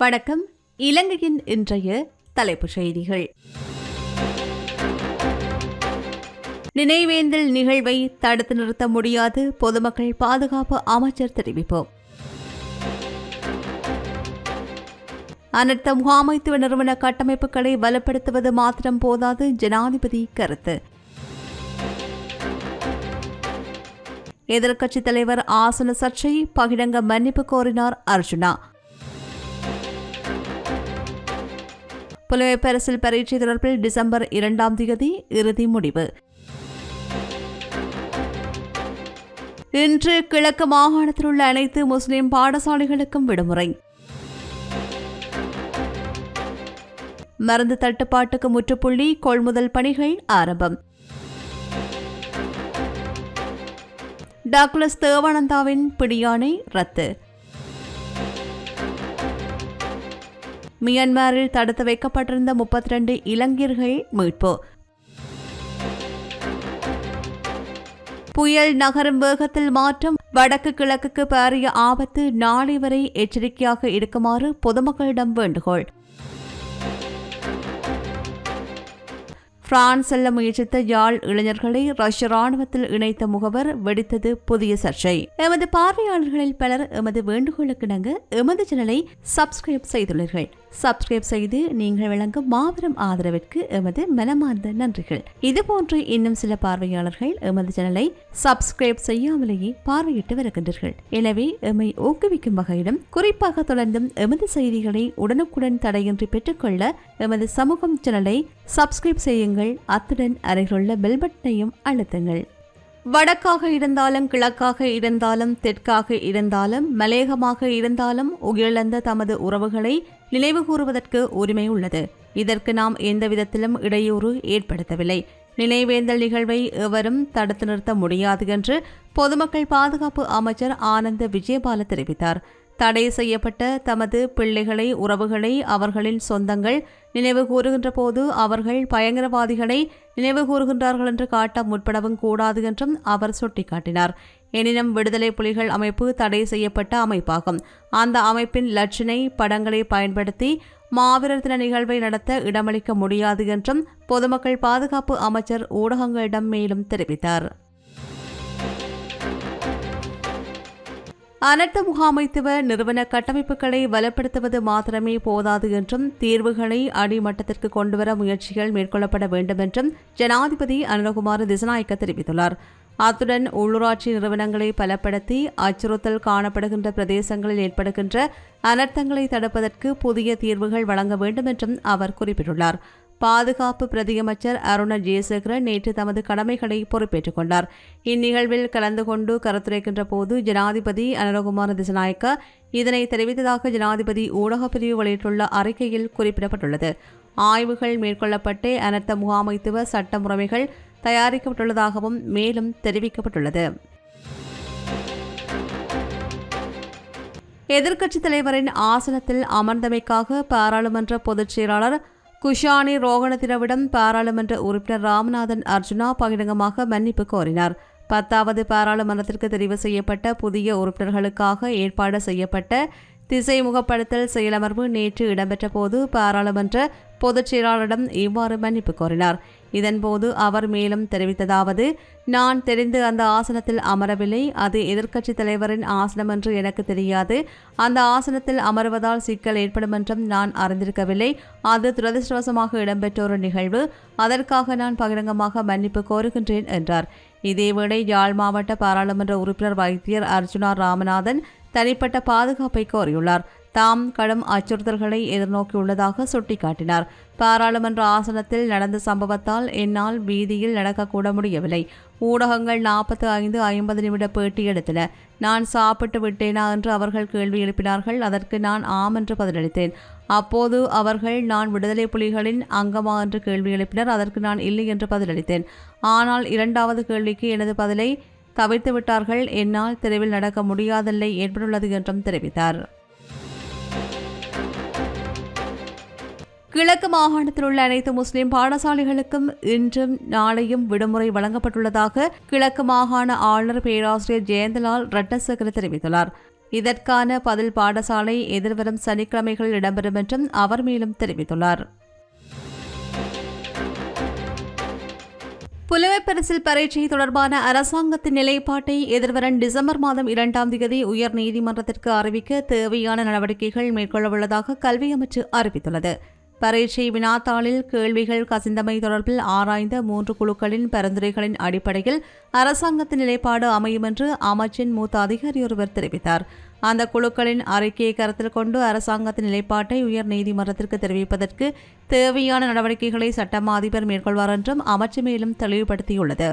வணக்கம். இலங்கையின் இன்றைய தலைப்புச் செய்திகள். நினைவேந்தல் நிகழ்வை தடுத்து நிறுத்த முடியாது பொதுமக்கள் பாதுகாப்பு அமைச்சர் தெரிவிப்பு அனர்த்த முகாமைத்துவ நிறுவன கட்டமைப்புகளை பலப்படுத்துவது மாத்திரம் போதாது ஜனாதிபதி கருத்து. எதிர்க்கட்சித் தலைவர் ஆசன சர்ச்சை பகிரங்க மன்னிப்பு கோரினார் அர்ஜுனா. புலமை பரிசில் பரீட்சை தொடர்பில் டிசம்பர் இரண்டாம் தேதி இறுதி முடிவு. இன்று கிழக்கு மாகாணத்தில் உள்ள அனைத்து முஸ்லிம் பாடசாலைகளுக்கும் விடுமுறை. மருந்து தட்டுப்பாட்டுக்கு முற்றுப்புள்ளி கொள்முதல் பணிகள் ஆரம்பம். டாக்லஸ் தேவானந்தாவின் பிடியானை ரத்து. மியான்மரில் தடுத்து வைக்கப்பட்டிருந்த முப்பத்தி ரெண்டு இளைஞர்கள் மீட்பு புயல் நகரும் வேகத்தில் மாற்றம் வடக்கு கிழக்குக்கு பாரிய ஆபத்து நாளை வரை எச்சரிக்கையாக இருக்குமாறு பொதுமக்களிடம் வேண்டுகோள். பிரான்ஸ் செல்ல முயற்சித்த யாழ் இளைஞர்களை ரஷ்ய ராணுவத்தில் இணைத்த முகவர் வெடித்தது புதிய சர்ச்சை. எமது பார்வையாளர்களில் பலர் எமது வேண்டுகோளுக்கிணங்க எமது சேனலை சப்ஸ்கிரைப் செய்துள்ளீர்கள். சப்ஸ்கிரைப் செய்து நீங்கள் வழங்கும் மாபெரும் ஆதரவிற்கு எமது மனமார்ந்த நன்றிகள். இதுபோன்று இன்னும் சில பார்வையாளர்கள் எமது சேனலை சப்ஸ்கிரைப் செய்யாமலேயே பார்வையிட்டு வருகின்றீர்கள். எனவே எம்மை ஊக்குவிக்கும் வகையிலும் குறிப்பாக தொடர்ந்தும் எமது செய்திகளை உடனுக்குடன் தடையின்றி பெற்றுக்கொள்ள எமது சமூகம் சேனலை சப்ஸ்கிரைப் செய்யுங்கள். அத்துடன் அருகிலுள்ள பெல் பட்டனையும் அழுத்துங்கள். வடக்காக இருந்தாலும் கிழக்காக இருந்தாலும் தெற்காக இருந்தாலும் மலேகமாக இருந்தாலும் உயிரிழந்த தமது உறவுகளை நினைவு கூறுவதற்கு உரிமை உள்ளது. இதற்கு நாம் எந்த விதத்திலும் இடையூறு ஏற்படுத்தவில்லை. நினைவேந்தல் நிகழ்வை எவரும் தடுத்து நிறுத்த முடியாது என்று பொதுமக்கள் பாதுகாப்பு அமைச்சர் ஆனந்த விஜயபால தெரிவித்தார். தடை செய்யப்பட்ட தமது பிள்ளைகளை உறவுகளை அவர்களின் சொந்தங்கள் நினைவு கூறுகின்ற போது அவர்கள் பயங்கரவாதிகளை நினைவு கூறுகின்றார்கள் என்று காட்ட முற்படவும் கூடாது என்றும் அவர் சுட்டிக்காட்டினார். எனினும் விடுதலை புலிகள் அமைப்பு தடை செய்யப்பட்ட அமைப்பாகும். அந்த அமைப்பின் லட்சணை படங்களை பயன்படுத்தி மாவீரர் தின நிகழ்வை நடத்த இடமளிக்க முடியாது என்றும் பொதுமக்கள் பாதுகாப்பு அமைச்சர் ஊடகங்களிடம் மேலும் தெரிவித்தார். அனர்த்த முகாமைத்துவ நிறுவன கட்டமைப்புகளை வலுப்படுத்துவது மாத்திரமே போதாது என்றும் தீர்வுகளை அடிமட்டத்திற்கு கொண்டுவர முயற்சிகள் மேற்கொள்ளப்பட வேண்டும் என்றும் ஜனாதிபதி அனுரகுமார் திசநாயக்க தெரிவித்துள்ளார். அத்துடன் உள்ளூராட்சி நிறுவனங்களை பலப்படுத்தி அச்சுறுத்தல் காணப்படுகின்ற பிரதேசங்களில் ஏற்படுகின்ற அனர்த்தங்களை தடுப்பதற்கு புதிய தீர்வுகள் வழங்க வேண்டும் என்றும் அவர் குறிப்பிட்டுள்ளார். பாதுகாப்பு பிரதியமைச்சர் அருண ஜெயசேகர நேற்று தமது கடமைகளை பொறுப்பேற்றுக் கொண்டார். இந்நிகழ்வில் கலந்து கொண்டு கருத்துரைக்கின்ற போது ஜனாதிபதி அனரகுமார் திசநாயக்க இதனை தெரிவித்ததாக ஜனாதிபதி ஊடகப் பிரிவு வெளியிட்டுள்ள அறிக்கையில் குறிப்பிடப்பட்டுள்ளது. ஆய்வுகள் மேற்கொள்ளப்பட்டு அனர்த்த முகாமைத்துவ சட்ட முறைமைகள் தயாரிக்கப்பட்டுள்ளதாகவும் மேலும் தெரிவிக்கப்பட்டுள்ளது. எதிர்க்கட்சித் தலைவரின் ஆசனத்தில் அமர்ந்தமைக்காக பாராளுமன்ற பொதுச் செயலாளர் குஷானி ரோகணத்தினவிடம் பாராளுமன்ற உறுப்பினர் ராமநாதன் அர்ஜுனா பகிரங்கமாக மன்னிப்பு கோரினார். பத்தாவது பாராளுமன்றத்திற்கு தெரிவு செய்யப்பட்ட புதிய உறுப்பினர்களுக்காக ஏற்பாடு செய்யப்பட்ட திசைமுகப்படுத்தல் செயலமர்வு நேற்று இடம்பெற்ற போது பாராளுமன்ற பொதுச் செயலாளரிடம் இவ்வாறு மன்னிப்பு கோரினார். இதன்போது அவர் மேலும் தெரிவித்ததாவது நான் தெரிந்து அந்த ஆசனத்தில் அமரவில்லை. அது எதிர்க்கட்சித் தலைவரின் ஆசனம் என்று எனக்கு தெரியாது. அந்த ஆசனத்தில் அமர்வதால் சிக்கல் ஏற்படும் என்றும் நான் அறிந்திருக்கவில்லை. அது துரதிருஷ்டவசமாக இடம்பெற்ற ஒரு நிகழ்வு. அதற்காக நான் பகிரங்கமாக மன்னிப்பு கோருகின்றேன் என்றார். இதேவேளை யாழ் மாவட்ட பாராளுமன்ற உறுப்பினர் வைத்தியர் அர்ஜுனா ராமநாதன் தனிப்பட்ட பாதுகாப்பை கோரியுள்ளார். தாம் கடும் அச்சுறுத்தல்களை எதிர்நோக்கியுள்ளதாக சுட்டிக்காட்டினார். பாராளுமன்ற ஆசனத்தில் நடந்த சம்பவத்தால் என்னால் வீதியில் நடக்கக்கூட முடியவில்லை. ஊடகங்கள் நாற்பத்தி ஐந்து ஐம்பது நிமிட பேட்டி எடுத்தன. நான் சாப்பிட்டு விட்டேனா என்று அவர்கள் கேள்வி எழுப்பினார்கள். அதற்கு நான் ஆம் என்று பதிலளித்தேன். அப்போது அவர்கள் நான் விடுதலை புலிகளின் அங்கமா? என்று கேள்வி எழுப்பினர். அதற்கு நான் இல்லை என்று பதிலளித்தேன். ஆனால் இரண்டாவது கேள்விக்கு எனது பதிலை தவிர்த்து விட்டார்கள் என்னால் தெருவில் நடக்க முடியாதல்லை ஏற்பட்டுள்ளது என்றும் தெரிவித்தார். கிழக்கு மாகாணத்தில் உள்ள அனைத்து முஸ்லிம் பாடசாலைகளுக்கும் இன்றும் நாளையும் விடுமுறை வழங்கப்பட்டுள்ளதாக கிழக்கு மாகாண ஆளுநர் பேராசிரியர் ஜெயந்தலால் ரட்னசேகர தெரிவித்துள்ளார். இதற்கான பதில் பாடசாலை எதிர்வரும் சனிக்கிழமைகளில் இடம்பெறும் என்றும் அவர் மேலும் தெரிவித்துள்ளார். புலமைப்பரிசில் பரீட்சை தொடர்பான அரசாங்கத்தின் நிலைப்பாட்டை எதிர்வரும் டிசம்பர் மாதம் இரண்டாம் தேதி உயர் நீதிமன்றத்திற்கு அறிவிக்க தேவையான நடவடிக்கைகள் மேற்கொள்ளவுள்ளதாக கல்வி அமைச்சு அறிவித்துள்ளது. பரீட்சை வினாத்தாளில் கேள்விகள் கசிந்தமை தொடர்பில் ஆராய்ந்த மூன்று குழுக்களின் பரிந்துரைகளின் அடிப்படையில் அரசாங்கத்தின் நிலைப்பாடு அமையும் என்று அமைச்சின் மூத்த அதிகாரி ஒருவர் தெரிவித்தார். அந்த குழுக்களின் அறிக்கையை கருத்தில் கொண்டு அரசாங்கத்தின் நிலைப்பாட்டை உயர் நீதிமன்றத்திற்கு தெரிவிப்பதற்கு தேவையான நடவடிக்கைகளை சட்டமா அதிபர் மேற்கொள்வார் என்றும் அமைச்சு மேலும் தெளிவுபடுத்தியுள்ளது.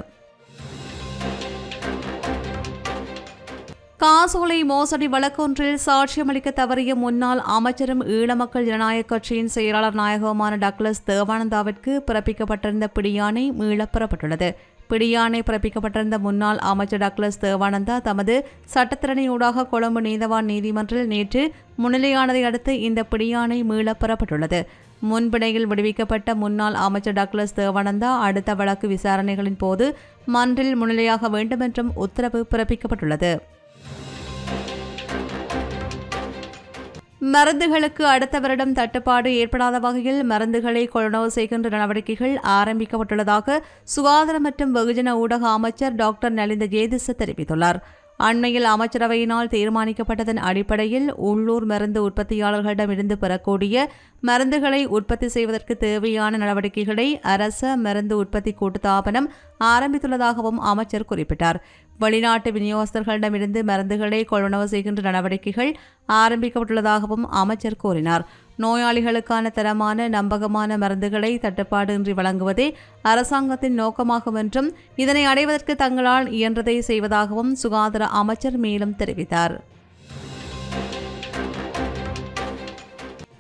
காசோலை மோசடி வழக்கொன்றில் சாட்சியமளிக்க தவறிய முன்னாள் அமைச்சரும் ஈழமக்கள் ஜனநாயக கட்சியின் செயலாளர் நாயகமான டக்ளஸ் தேவானந்தாவிற்கு பிறப்பிக்கப்பட்டிருந்த பிடியாணை மீளப் பெறப்பட்டுள்ளது. பிடியாணை பிறப்பிக்கப்பட்டிருந்த முன்னாள் அமைச்சர் டக்ளஸ் தேவானந்தா தமது சட்டத்திறனையூடாக கொழும்பு நீதவான் நீதிமன்றில் நேற்று முன்னிலையானதை அடுத்து இந்த பிடியாணை மீளப் பெறப்பட்டுள்ளது. முன்பிணையில் விடுவிக்கப்பட்ட முன்னாள் அமைச்சர் டக்ளஸ் தேவானந்தா அடுத்த வழக்கு விசாரணைகளின் போது மன்றில் முன்னிலையாக வேண்டுமென்றும் உத்தரவு பிறப்பிக்கப்பட்டுள்ளது. மருந்துகளுக்கு அடுத்த வருடம் தட்டுப்பாடு ஏற்படாத வகையில் மருந்துகளை கொள்வனவு செய்கின்ற நடவடிக்கைகள் ஆரம்பிக்கப்பட்டுள்ளதாக சுகாதார மற்றும் வெகுஜன ஊடக அமைச்சர் டாக்டர் நலிந்த ஜேதிச தெரிவித்துள்ளார். அண்மையில் அமைச்சரவையினால் தீர்மானிக்கப்பட்டதன் அடிப்படையில் உள்ளூர் மருந்து உற்பத்தியாளர்களிடமிருந்து பெறக்கூடிய மருந்துகளை உற்பத்தி செய்வதற்கு தேவையான நடவடிக்கைகளை அரச மருந்து உற்பத்தி கூட்டுத்தாபனம் ஆரம்பித்துள்ளதாகவும் அமைச்சர் குறிப்பிட்டார். வெளிநாட்டு விநியோகஸ்தர்களிடமிருந்து மருந்துகளை கொள்வனவு செய்கின்ற நடவடிக்கைகள் ஆரம்பிக்கப்பட்டுள்ளதாகவும் அமைச்சர் கூறினார். நோயாளிகளுக்கான தரமான நம்பகமான மருந்துகளை தட்டுப்பாடின்றி வழங்குவதே அரசாங்கத்தின் நோக்கமாகும் என்றும் இதனை அடைவதற்கு தங்களால் இயன்றதை செய்வதாகவும் சுகாதார அமைச்சர் மேலும் தெரிவித்தார்.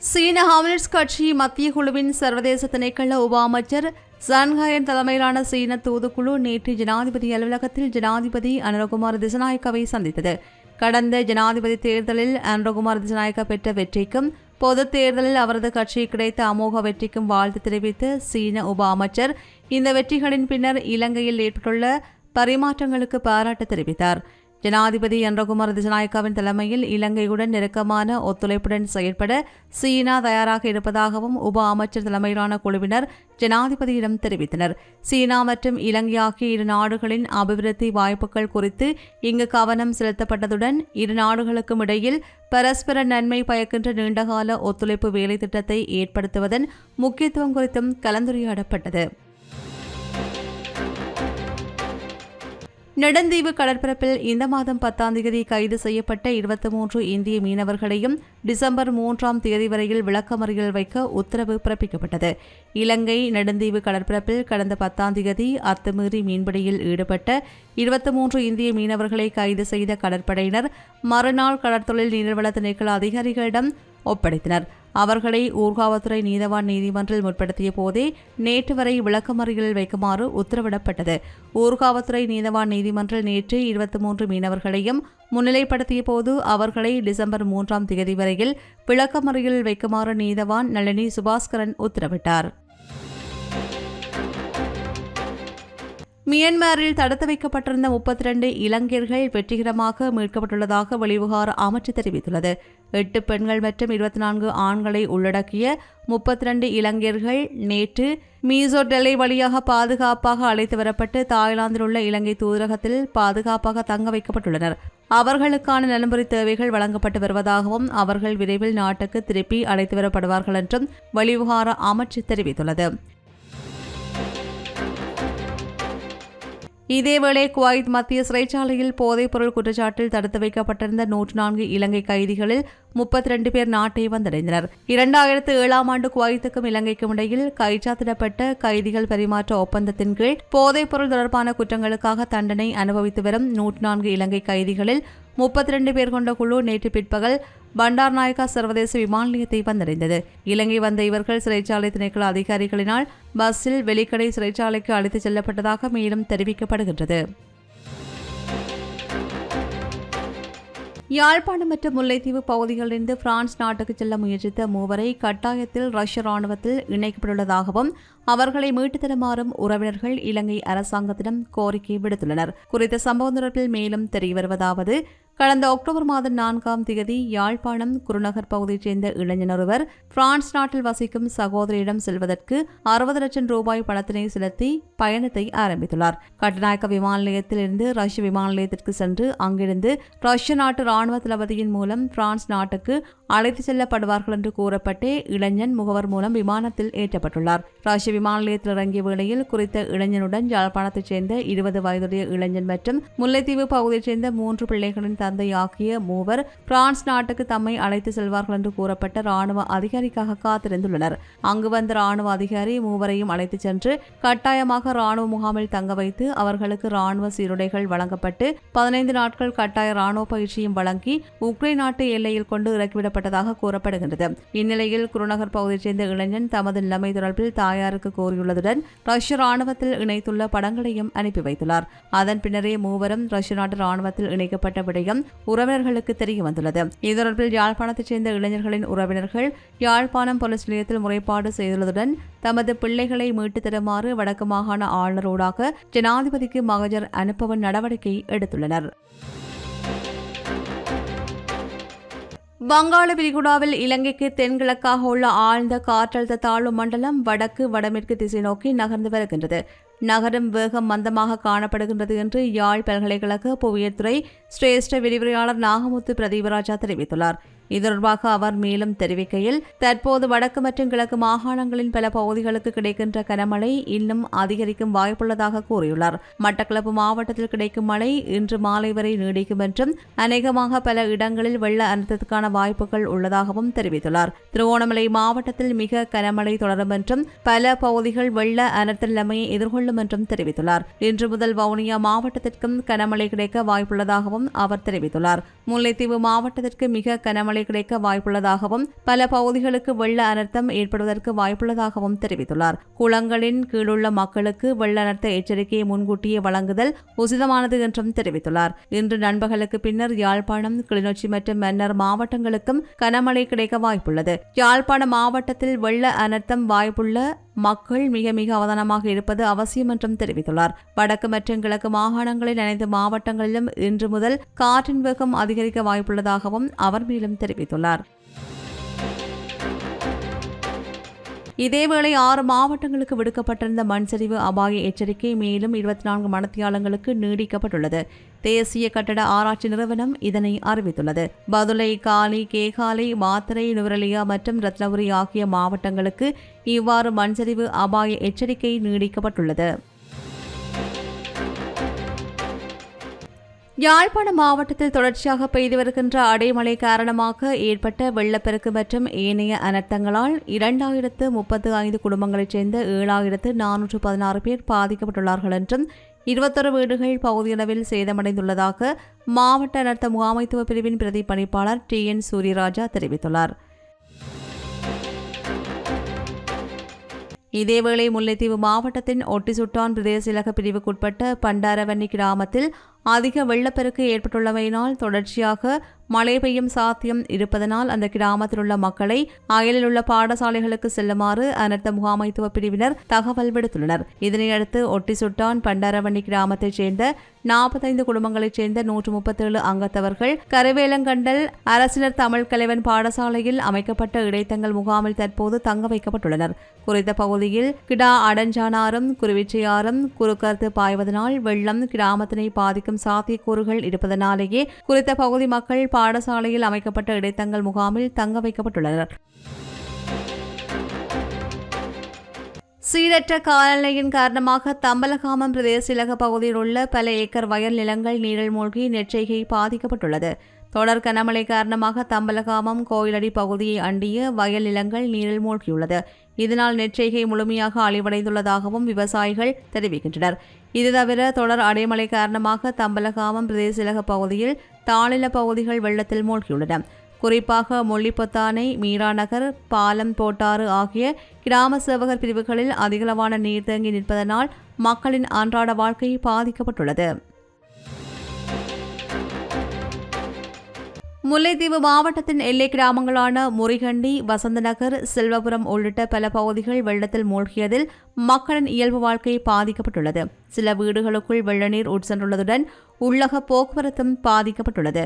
சீன கம்யூனிஸ்ட் கட்சி மத்திய குழுவின் சர்வதேச திணைக்கள உப அமைச்சர் சன்ஹயன் தலைமையிலான சீன தூதுக்குழு நேற்று ஜனாதிபதி அலுவலகத்தில் ஜனாதிபதி அனுரகுமார் திசநாயக்கவை சந்தித்தது. கடந்த ஜனாதிபதி தேர்தலில் அனுரகுமார் திசநாயக்கா பெற்ற வெற்றிக்கும் பொதுத் தேர்தலில் அவரது கட்சி கிடைத்த அமோக வெற்றிக்கும் வாழ்த்து தெரிவித்த சீன உப அமைச்சர் இந்த வெற்றிகளின் பின்னர் இலங்கையில் ஏற்பட்டுள்ள பரிமாற்றங்களுக்கு பாராட்டு தெரிவித்தார். ஜனாதிபதி என்றகுமார் திசநாயக்காவின் தலைமையில் இலங்கையுடன் நெருக்கமான ஒத்துழைப்புடன் செயற்பட சீனா தயாராக இருப்பதாகவும் உப அமைச்சர் தலைமையிலான குழுவினர் ஜனாதிபதியிடம் தெரிவித்தனர். சீனா மற்றும் இலங்கை ஆகிய இரு நாடுகளின் அபிவிருத்தி வாய்ப்புகள் குறித்து இங்கு கவனம் செலுத்தப்பட்டதுடன் இரு நாடுகளுக்கும் இடையில் பரஸ்பர நன்மை பயக்கின்ற நீண்டகால ஒத்துழைப்பு வேலை திட்டத்தை ஏற்படுத்துவதன் முக்கியத்துவம் குறித்தும் கலந்துரையாடப்பட்டது. நெடுந்தீவு கடற்பரப்பில் இந்த மாதம் பத்தாம் தேதி கைது செய்யப்பட்ட இருபத்தி மூன்று இந்திய மீனவர்களையும் டிசம்பர் மூன்றாம் தேதி வரையில் விளக்கமறியல் வைக்க உத்தரவு பிறப்பிக்கப்பட்டது. இலங்கை நெடுந்தீவு கடற்பரப்பில் கடந்த பத்தாம் தேதி அத்துமீறி மீன்பிடியில் ஈடுபட்ட இருபத்தி மூன்று இந்திய மீனவர்களை கைது செய்த கடற்படையினர் மறுநாள் கடற்தொழில் நீர்வள திணைக்கள அதிகாரிகளிடம் ஒப்படைத்தனர். அவர்களை ஊர்காவத்துறை நீதவான் நீதிமன்றில் முற்படுத்திய போதே நேற்று வரை விளக்கமறியலில் வைக்குமாறு உத்தரவிடப்பட்டது. ஊர்காவத்துறை நீதவான் நீதிமன்றில் நேற்று இருபத்தி மூன்று மீனவர்களையும் முன்னிலைப்படுத்திய போது அவர்களை டிசம்பர் மூன்றாம் தேதி வரையில் விளக்கமறியலில் வைக்குமாறு நீதவான் நளினி சுபாஸ்கரன் உத்தரவிட்டார். மியன்மாரில் தடுத்து வைக்கப்பட்டிருந்த முப்பத்தி ரெண்டு இளைஞர்கள் வெற்றிகரமாக மீட்கப்பட்டுள்ளதாக வெளிவிகார அமைச்சு தெரிவித்துள்ளது. எட்டு பெண்கள் மற்றும் இருபத்தி நான்கு ஆண்களை உள்ளடக்கிய முப்பத்தி ரெண்டு இளைஞர்கள் நேற்று மீசோ டெல்லை வழியாக பாதுகாப்பாக அழைத்து வரப்பட்டு தாய்லாந்தில் உள்ள இலங்கை தூதரகத்தில் பாதுகாப்பாக தங்க வைக்கப்பட்டுள்ளனர். அவர்களுக்கான நலம்புரி தேவைகள் வழங்கப்பட்டு வருவதாகவும் அவர்கள் விரைவில் நாட்டுக்கு திருப்பி அழைத்து வரப்படுவார்கள் என்றும் வெளிவிகார அமைச்சு தெரிவித்துள்ளது. இதேவேளை குவைத் மத்திய சிறைச்சாலையில் போதைப்பொருள் குற்றச்சாட்டில் தடுத்து வைக்கப்பட்டிருந்த நூற்று நான்கு இலங்கை கைதிகளில் முப்பத்தி ரெண்டு பேர் நாட்டை வந்தடைந்தனர். இரண்டாயிரத்து ஏழாம் ஆண்டு குவைத்துக்கும் இலங்கைக்கும் இடையில் கைச்சாத்திடப்பட்ட கைதிகள் பரிமாற்ற ஒப்பந்தத்தின் கீழ் போதைப்பொருள் தொடர்பான குற்றங்களுக்காக தண்டனை அனுபவித்து வரும் நூற்று நான்கு இலங்கை கைதிகளில் முப்பத்தி ரெண்டு பேர் கொண்ட குழு நேற்று பிற்பகல் பண்டார் நாயக்கா சர்வதேச விமான நிலையத்தை வந்தடைந்தது. இலங்கை வந்த இவர்கள் சிறைச்சாலை திணைக்கள அதிகாரிகளினால் பஸ்ஸில் வெளிக்கடை சிறைச்சாலைக்கு அழைத்துச் செல்லப்பட்டதாக மேலும் தெரிவிக்கப்படுகின்றது. யாழ்ப்பாணம் மற்றும் முல்லைத்தீவு பகுதிகளிலிருந்து பிரான்ஸ் நாட்டுக்கு செல்ல முயற்சித்த மூவரை கட்டாயத்தில் ரஷ்ய ராணுவத்தில் இணைக்கப்பட்டுள்ளதாகவும் அவர்களை மீட்டு தருமாறும் உறவினர்கள் இலங்கை அரசாங்கத்திடம் கோரிக்கை விடுத்துள்ளனர். குறித்த சம்பவம் தொடர்பில் மேலும் தெரியவருவதாவது கடந்த அக்டோபர் மாதம் நான்காம் தேதி யாழ்ப்பாணம் குருநகர் பகுதியைச் சேர்ந்த இளைஞர் ஒருவர் பிரான்ஸ் நாட்டில் வசிக்கும் சகோதரியிடம் செல்வதற்கு அறுபது லட்சம் ரூபாய் பணத்தினை செலுத்தி பயணத்தை ஆரம்பித்துள்ளார். கட்டநாயக்க விமான நிலையத்தில் இருந்து ரஷ்ய விமான நிலையத்திற்கு சென்று அங்கிருந்து ரஷ்ய நாட்டு ராணுவ தளபதியின் மூலம் பிரான்ஸ் நாட்டுக்கு அழைத்து செல்லப்படுவார்கள் என்று கூறப்பட்டே இளைஞன் முகவர் மூலம் விமானத்தில் ஏற்றப்பட்டுள்ளார். ரஷ்ய விமான நிலையத்தில் இறங்கிய வேளையில் குறித்த இளைஞனுடன் யாழ்ப்பாணத்தைச் சேர்ந்த இருபது வயதுடைய இளைஞன் மற்றும் முல்லைத்தீவு பகுதியைச் சேர்ந்த மூன்று பிள்ளைகளின் தந்தையாகிய மூவர் பிரான்ஸ் நாட்டுக்கு தம்மை அழைத்து செல்வார்கள் என்று கூறப்பட்ட ராணுவ அதிகாரிக்காக காத்திருந்துள்ளனர். அங்கு வந்த ராணுவ அதிகாரி மூவரையும் அழைத்துச் சென்று கட்டாயமாக ராணுவ முகாமில் தங்க வைத்து அவர்களுக்கு ராணுவ சீருடைகள் வழங்கப்பட்டு பதினைந்து நாட்கள் கட்டாய ராணுவ பயிற்சியும் வழங்கி உக்ரைன் நாட்டு எல்லையில் கொண்டு இறக்கிவிடப்பட்டதாக கூறப்படுகின்றது. இந்நிலையில் குருநகர் பகுதியைச் சேர்ந்த இளைஞன் தமது நிலைமை தொடர்பில் தாயாருக்கு கோரியுள்ளதுடன் ரஷ்ய ராணுவத்தில் இணைத்துள்ள படங்களையும் அனுப்பி வைத்துள்ளார். அதன் பின்னரே மூவரும் ரஷ்ய நாட்டு ராணுவத்தில் இணைக்கப்பட்ட விடயம் விவரம் உறவினர்களுக்கு தெரிய வந்துள்ளது. இது தொடர்பில் யாழ்ப்பாணத்தைச் சேர்ந்த இளைஞர்களின் உறவினர்கள் யாழ்ப்பாணம் போலீஸ் நிலையத்தில் முறைப்பாடு செய்துள்ளதுடன் தமது பிள்ளைகளை மீட்டு தருமாறு வடக்கு மாகாண ஆளுநரோடாக ஜனாதிபதிக்கு மகஜர் அனுப்பவும் நடவடிக்கை எடுத்துள்ளனர். வங்காள விரிகுடாவில் இலங்கைக்கு தென்கிழக்காக உள்ள ஆழ்ந்த காற்றழுத்த தாழ்வு மண்டலம் வடக்கு வடமேற்கு திசை நோக்கி நகர்ந்து வருகின்றது. நகரம் வேகம் மந்தமாக காணப்படுகின்றது என்று யாழ் பல்கலைக்கழக புவியியல் சிரேஷ்ட விரிவுரையாளர் நாகமுத்து பிரதீபராஜா தெரிவித்துள்ளார். இது தொடர்பாக அவர் மேலும் தெரிவிக்கையில் தற்போது வடக்கு மற்றும் கிழக்கு மாகாணங்களின் பல பகுதிகளுக்கு கிடைக்கின்ற கனமழை இன்னும் அதிகரிக்கும் வாய்ப்புள்ளதாக கூறியுள்ளார். மட்டக்களப்பு மாவட்டத்தில் கிடைக்கும் மழை இன்று மாலை வரை நீடிக்கும் என்றும் அநேகமாக பல இடங்களில் வெள்ள அனர்த்தத்துக்கான வாய்ப்புகள் உள்ளதாகவும் தெரிவித்துள்ளார். திருவோணமலை மாவட்டத்தில் மிக கனமழை தொடரும் என்றும் பல பகுதிகள் வெள்ள அனர்த்த நிலைமையை எதிர்கொள்ளும் என்றும் தெரிவித்துள்ளார். இன்று முதல் வவுனியா மாவட்டத்திற்கும் கனமழை கிடைக்க வாய்ப்புள்ளதாகவும் அவர் தெரிவித்துள்ளார். முல்லைத்தீவு மாவட்டத்திற்கு மிக கனமழை மழை கிடைக்க வாய்ப்புள்ளதாகவும் பல பகுதிகளுக்கு வெள்ள அனர்த்தம் ஏற்படுவதற்கு வாய்ப்புள்ளதாகவும் தெரிவித்துள்ளார். குளங்களின் கீழுள்ள மக்களுக்கு வெள்ள அனர்த்த எச்சரிக்கையை முன்கூட்டியே வழங்குதல் உசிதமானது என்றும் தெரிவித்துள்ளார். இன்று நண்பகலுக்கு பின்னர் யாழ்ப்பாணம் கிளிநொச்சி மற்றும் மன்னர் மாவட்டங்களுக்கும் கனமழை கிடைக்க வாய்ப்புள்ளது. யாழ்ப்பாண மாவட்டத்தில் வெள்ள அனர்த்தம் வாய்ப்புள்ள மக்கள் மிக மிக அவதானமாக இருப்பது அவசியம் என்றும் தெரிவித்துள்ளார். வடக்கு மற்றும் கிழக்கு மாகாணங்களில் அனைத்து மாவட்டங்களிலும் இன்று முதல் காற்றின் வேகம் அதிகரிக்க வாய்ப்புள்ளதாகவும் அவர் மேலும் தெரிவித்துள்ளார். இதேவேளை ஆறு மாவட்டங்களுக்கு விடுக்கப்பட்டிருந்த மண்சரிவு அபாய எச்சரிக்கை மேலும் இருபத்தி நான்கு மணத்தியாளங்களுக்கு நீடிக்கப்பட்டுள்ளது. தேசிய கட்டட ஆராய்ச்சி நிறுவனம் இதனை அறிவித்துள்ளது. பதுளை காலி கேகாலை மாத்தரை நுவரலியா மற்றும் ரத்னபுரி ஆகிய மாவட்டங்களுக்கு இவ்வாறு மண்சரிவு அபாய எச்சரிக்கை நீடிக்கப்பட்டுள்ளது. யாழ்ப்பாண மாவட்டத்தில் தொடர்ச்சியாக பெய்து வருகின்ற அடைமழை காரணமாக ஏற்பட்ட வெள்ளப்பெருக்கு மற்றும் ஏனைய அனர்த்தங்களால் இரண்டாயிரத்து முப்பத்து ஐந்து குடும்பங்களைச் சேர்ந்த ஏழாயிரத்து நானூற்று பதினாறு பேர் பாதிக்கப்பட்டுள்ளார்கள் என்றும் இருபத்தொரு வீடுகள் பகுதியளவில் சேதமடைந்துள்ளதாக மாவட்ட நடத்த முகாமைத்துவ பிரிவின் பிரதி பணிப்பாளர் டி என் சூரியராஜா தெரிவித்துள்ளார். இதேவேளை முல்லைத்தீவு மாவட்டத்தின் ஒட்டிசுட்டான் பிரதேச இலக பிரிவுக்குட்பட்ட பண்டாரவன்னி கிராமத்தில் அதிக வெள்ளப்பெருக்கு ஏற்பட்டுள்ளமையினால் தொடர்ச்சியாக மழை பெய்யும் சாத்தியம் இருப்பதனால் அந்த கிராமத்தில் உள்ள மக்களை அயலில் உள்ள பாடசாலைகளுக்கு செல்லுமாறு அனர்த்த முகாமைத்துவ பிரிவினர் தகவல் விடுத்துள்ளனர். இதனையடுத்து ஒட்டிசுட்டான் பண்டாரவண்ணி கிராமத்தைச் சேர்ந்த நாற்பத்தைந்து குடும்பங்களைச் சேர்ந்த நூற்று முப்பத்தேழு அங்கத்தவர்கள் கருவேலங்கண்டல் அரசினர் தமிழ் கலைவன் பாடசாலையில் அமைக்கப்பட்ட இடைத்தங்கள் முகாமில் தற்போது தங்க வைக்கப்பட்டுள்ளனர். குறித்த பகுதியில் கிடா அடஞ்சானாரும் குருவிச்சையாரும் குறுக்கருத்து பாய்வதனால் வெள்ளம் கிராமத்தினை பாதிக்கும் ஏற்படும் சாத்தியக்கூறுகள் இருப்பதனாலேயே குறித்த பகுதி மக்கள் பாடசாலையில் அமைக்கப்பட்ட இடைத்தங்கள் முகாமில் தங்க வைக்கப்பட்டுள்ளனர். சீரற்ற காலநிலையின் காரணமாக தம்பலகாமம் பிரதேச பகுதியில் உள்ள பல ஏக்கர் வயல் நிலங்கள் நீரில் மூழ்கி நெற்றைகை பாதிக்கப்பட்டுள்ளது. தொடர் கனமழை காரணமாக தம்பலகாமம் கோயிலடி பகுதியை அண்டிய வயல் நிலங்கள் நீரில் மூழ்கியுள்ளது. இதனால் நெற்றைகை முழுமையாக அழிவடைந்துள்ளதாகவும் விவசாயிகள் தெரிவிக்கின்றனர். இது தவிர தொடர் அடைமழை காரணமாக தம்பலகாமம் பிரதேசலக பகுதியில் தாளில பகுதிகள் வெள்ளத்தில் மூழ்கியுள்ளன. குறிப்பாக மொல்லிப்பொத்தானை மீராநகர் பாலம் போட்டாறு ஆகிய கிராம சேவகர் பிரிவுகளில் அதிகளவான நீர் தேங்கி நிற்பதனால் மக்களின் அன்றாட வாழ்க்கை பாதிக்கப்பட்டுள்ளது. முல்லைத்தீவு மாவட்டத்தின் எல்லை கிராமங்களான முறிகண்டி வசந்தநகர் செல்வபுரம் உள்ளிட்ட பல பகுதிகள் வெள்ளத்தில் மூழ்கியதில் மக்களின் இயல்பு வாழ்க்கை பாதிக்கப்பட்டுள்ளது. சில வீடுகளுக்குள் வெள்ள நீர் உட்சென்றுள்ளதுடன் உள்ளக போக்குவரத்தும் பாதிக்கப்பட்டுள்ளது.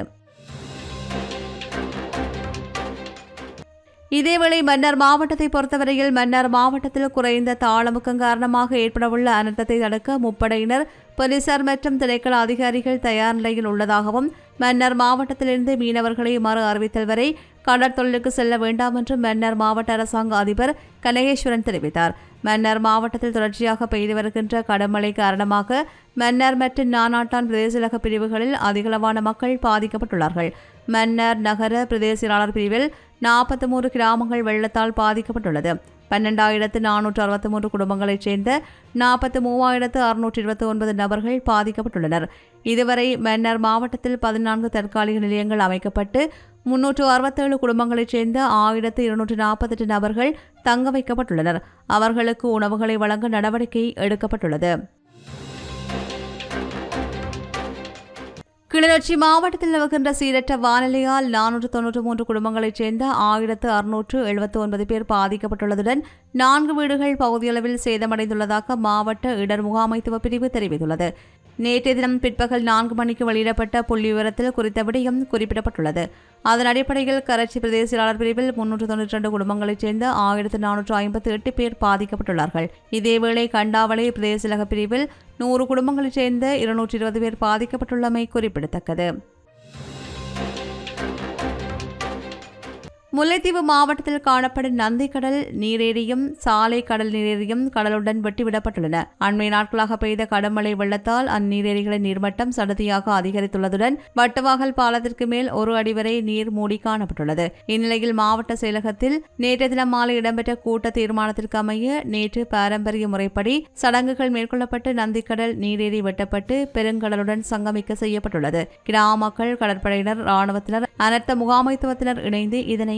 இதேவேளை மன்னர் மாவட்டத்தை பொறுத்தவரையில் மன்னர் மாவட்டத்தில் குறைந்த தாளமுக்கம் காரணமாக ஏற்படவுள்ள அனர்த்தத்தை தடுக்க முப்படையினர் போலீசார் மற்றும் திணைக்கள அதிகாரிகள் தயார் நிலையில் உள்ளதாகவும் மன்னர் மாவட்டத்திலிருந்து மீனவர்களை மறு அறிவித்தல் வரை கடற்தொழிலுக்கு செல்ல வேண்டாம் என்று மன்னர் மாவட்ட அரசாங்க அதிபர் கனகேஸ்வரன் தெரிவித்தார். மன்னர் மாவட்டத்தில் தொடர்ச்சியாக பெய்து வருகின்ற கடமழை காரணமாக மன்னர் மற்றும் நானாட்டான் பிரதேசலக பிரிவுகளில் அதிகளவான மக்கள் பாதிக்கப்பட்டுள்ளார்கள். மன்னர் நகர பிரதேசியலாளர் பிரிவில் நாற்பத்தி மூன்று கிராமங்கள் வெள்ளத்தால் பாதிக்கப்பட்டுள்ளது. பன்னெண்டாயிரத்து நானூற்று அறுபத்தி மூன்று குடும்பங்களைச் சேர்ந்த நாற்பத்தி மூவாயிரத்து அறுநூற்றி இருபத்தி ஒன்பது நபர்கள் பாதிக்கப்பட்டுள்ளனர். இதுவரை மன்னர் மாவட்டத்தில் பதினான்கு தற்காலிக நிலையங்கள் அமைக்கப்பட்டு முன்னூற்று அறுபத்தேழு குடும்பங்களைச் சேர்ந்த ஆயிரத்து இருநூற்று நாற்பத்தெட்டு நபர்கள் தங்க வைக்கப்பட்டுள்ளனர். அவர்களுக்கு உணவுகளை வழங்க நடவடிக்கை எடுக்கப்பட்டுள்ளது. கிளிநொச்சி மாவட்டத்தில் நிலவுகின்ற சீரற்ற வானிலையால் நானூற்று தொன்னூற்று மூன்று குடும்பங்களைச் சேர்ந்த ஆயிரத்து அறுநூற்று எழுபத்தி ஒன்பது பேர் பாதிக்கப்பட்டுள்ளதுடன் நான்கு வீடுகள் பகுதியளவில் சேதமடைந்துள்ளதாக மாவட்ட இடர் முகாமைத்துவ பிரிவு தெரிவித்துள்ளது. நேற்றைய தினம் பிற்பகல் நான்கு மணிக்கு வெளியிடப்பட்ட புள்ளி விவரத்தில் குறித்த விடயம் குறிப்பிடப்பட்டுள்ளது. அதன் அடிப்படையில் கரைச்சி பிரதேசியாளர் பிரிவில் முன்னூற்று தொன்னூற்றி ரெண்டு குடும்பங்களைச் சேர்ந்த ஆயிரத்து நானூற்று ஐம்பத்தி எட்டு பேர் பாதிக்கப்பட்டுள்ளார்கள். இதேவேளை கண்டாவளை பிரதேசலக பிரிவில் நூறு குடும்பங்களைச் சேர்ந்த இருநூற்றி இருபது பேர் பாதிக்கப்பட்டுள்ளமை குறிப்பிடத்தக்கது. முல்லைத்தீவு மாவட்டத்தில் காணப்படும் நந்திக்கடல் நீரேரியும் சாலை கடல் நீரேரியும் கடலுடன் வெட்டிவிடப்பட்டுள்ளன. அண்மை நாட்களாக பெய்த கடுமழை வெள்ளத்தால் அந்நீரேரிகளின் நீர்மட்டம் சடதியாக அதிகரித்துள்ளதுடன் வட்டவாகல் பாலத்திற்கு மேல் ஒரு அடி வரை நீர் மூடி காணப்பட்டுள்ளது. இந்நிலையில் மாவட்ட செயலகத்தில் நேற்று தினம் மாலை இடம்பெற்ற கூட்ட தீர்மானத்திற்கு அமைய நேற்று பாரம்பரிய முறைப்படி சடங்குகள் மேற்கொள்ளப்பட்டு நந்திக்கடல் நீரேரி வெட்டப்பட்டு பெருங்கடலுடன் சங்கமிக்க செய்யப்பட்டுள்ளது. கிராம மக்கள் கடற்படையினர் ராணுவத்தினர் அனர்த்த முகாமைத்துவத்தினர் இணைந்து இதனை